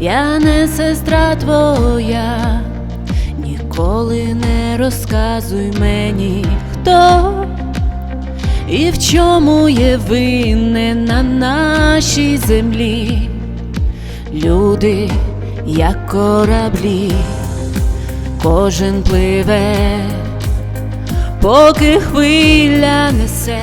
Я не сестра твоя, ніколи не розказуй мені, хто і в чому є винне на нашій землі. Люди, як кораблі, кожен пливе, поки хвиля несе,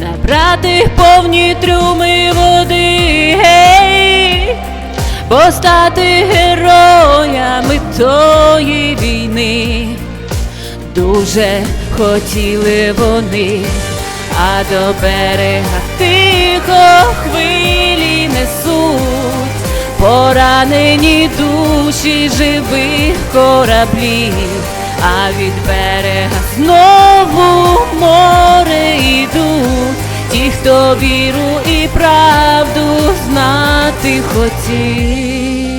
набрати повні трюми води, гей, постати героями тої війни. Дуже хотіли вони, а до берега тихо хвилі несуть поранені душі живих кораблів, а від берега знову хто віру і правду знати хотів.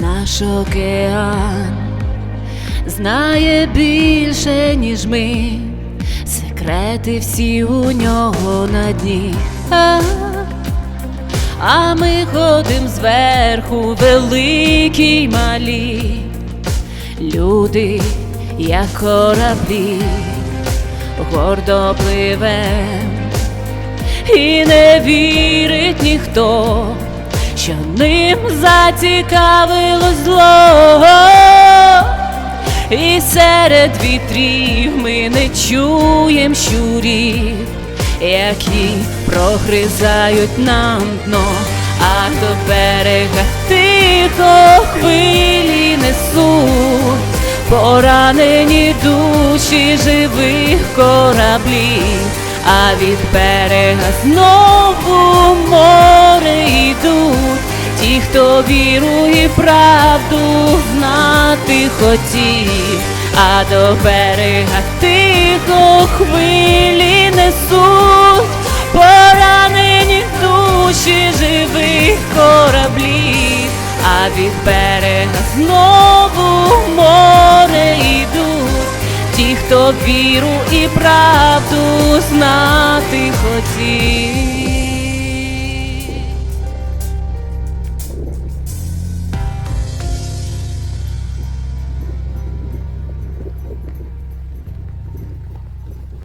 Наш океан знає більше, ніж ми, секрети всі у нього на дні. А, ми ходим зверху, великі й малі, люди, як кораблі, гордо пливем, і не вірить ніхто, що ним зацікавило зло. І серед вітрів ми не чуєм щурів, які прогризають нам дно, а до берега тихо хвилі несуть, поранені душі живих кораблів, а від берега знову море йдуть. Ті, хто віру і правду знати хотів, а до берега тихо хвилі кораблів, а від берега знову море йдуть, ті, хто віру і правду знати хотів.